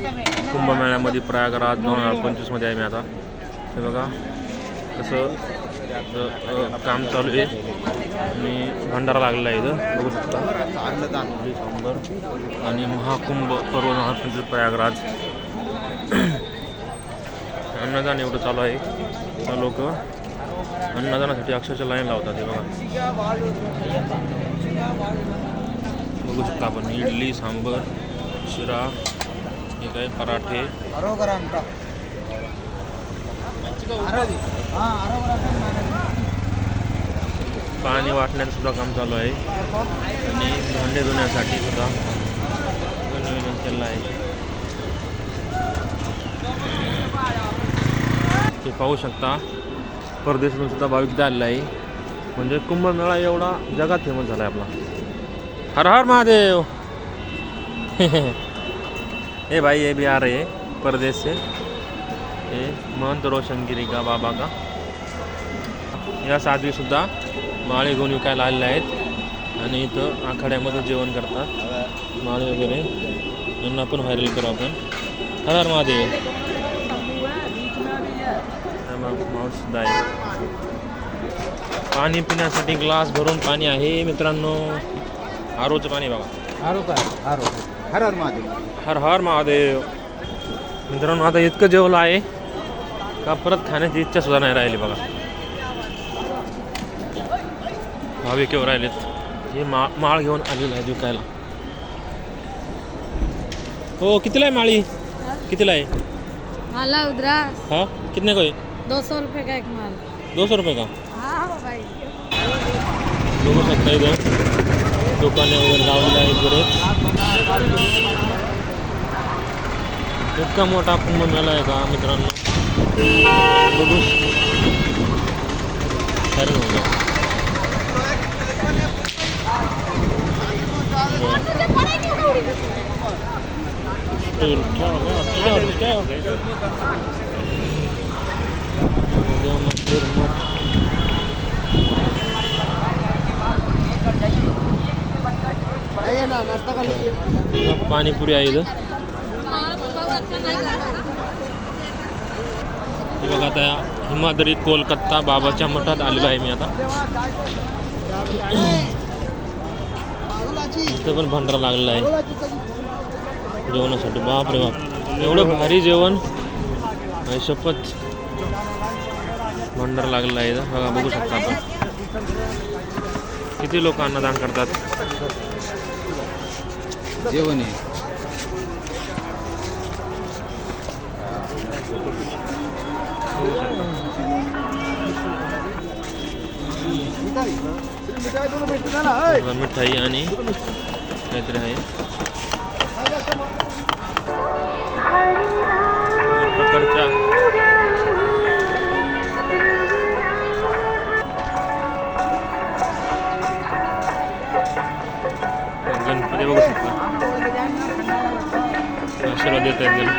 कुंभमेळ्यामध्ये प्रयागराज दोन हजार पंचवीसमध्ये आहे मी आता. हे बघा तसं काम चालू आहे. आणि भंडारा लागलेला आहे इथं. बघू शकता. शंभर आणि महाकुंभ पर्व दोन हजार पंचवीस प्रयागराज. अन्नदान एवढं चालू आहे. लोक अन्नदानासाठी अक्षरशः लाईन लावतात हे बघा. बघू शकता आपण. इडली सांबर शिरा हे काय पराठे. पाणी वाटण्याचं सुद्धा काम चालू आहे. आणि भांडे धुण्यासाठी सुद्धा नियोजन केलं आहे. ते पाहू शकता परदेशातून सुद्धा भाविक आलेला आहे. म्हणजे कुंभमेळा एवढा जगात फेमस झाला आहे आपला. हर हर महादेव. ये भाई ये भी आ रहे हैं प्रदेश से। ये महंत रोशनगिरी का बाबा का। या साध्वी सुद्धा माळे घेऊन विकायला आलेले आहेत आणि इथं आखाड्यामध्ये जेवण करतात माळे वगैरे हो यांना पण व्हायरल करू आपण हर महादेव हा मग सुद्धा आहे पाणी पिण्यासाठी ग्लास भरून पाणी आहे मित्रांनो। आरोचं पाणी बघा आरो का आरो हर हर महादेव। हर हर महादेव। मित्रांनो आता इतकं जेवलं आहे का परत खाण्याची इच्छा सुद्धा नाही राहिली बघा. भाविक केव्हा राहिलेत? हे मा माळ घेऊन आलेलं आहे विकायला. हो कितीला आहे माळी? कितीला आहे? माला उधरा. हा? कितने को है दो सौ रुपये का एक माल? दो सौ रुपये का? हाँ भाई बघू शकता इथं दुकाने वगैरे लावलेले आहेत बरेच इतका मोठा कुंभमेळा आहे का मित्रांनो? बघू. खरं नव्हतं क्या हो गया? क्या हो गया? क्या हो गया? हो गया मत, फिर मत. पाणीपुरी आहे इथं. हे बघा आता हिमादरी कोलकाता बाबाच्या मठात आलेलो आहे मी आता. इथं पण भंडारा लागलेला आहे. जेवणासाठी. बाप रे बाप. एवढं भारी जेवण. शपथ. भंडारा लागलेला आहे बघा बघू शकता आपण. किती लोक अन्नदान करतात? जेवण आहे बघा, मिठाई आणि काहीतरी आहे. प्रकारच्या. गणपती बघू शकता. Şurada detaylı.